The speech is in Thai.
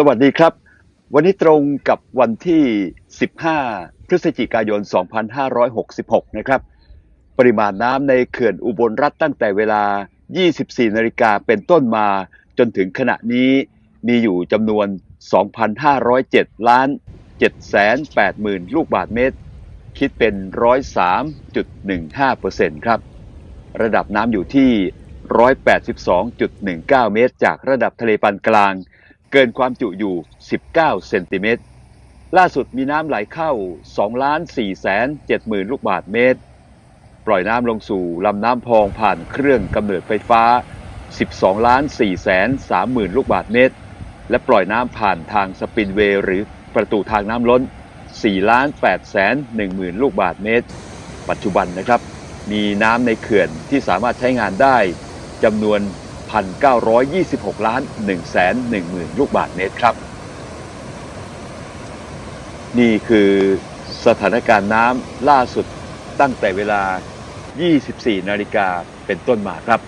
สวัสดีครับ วันนี้ตรงกับวันที่ 15 พฤศจิกายน 2566 นะครับ ปริมาณน้ำในเขื่อนอุบลรัฐตั้งแต่เวลา 24 นาฬิกาเป็นต้นมา จนถึงขณะนี้มีอยู่จำนวน 2,507 ล้าน 780,000 ลูกบาทเมตร คิดเป็น 103.15%ครับ ระดับน้ำอยู่ที่ 182.19 เมตร จากระดับทะเลปานกลาง เกินความจุอยู่ 19 เซนติเมตร ล่าสุดมีน้ำไหลเข้า 2 ล้าน4แสน70,000ลูกบาทเมตร ปล่อยน้ำลงสู่ลำน้ำพองผ่านเครื่องกำเนิดไฟฟ้า 12 ล้าน4แสน30,000ลูกบาทเมตร และปล่อยน้ำผ่านทางสปินเวย์หรือประตูทางน้ำล้น 4 ล้าน8แสน10,000ลูกบาทเมตร ปัจจุบันนะครับ มีน้ำในเขื่อนที่สามารถใช้งานได้จำนวน 1,926 ล้าน1แสน10,000 ลูกบาทเมตรครับ นี่คือสถานการณ์น้ำล่าสุดตั้งแต่เวลา 24 นาฬิกาเป็นต้นมาครับ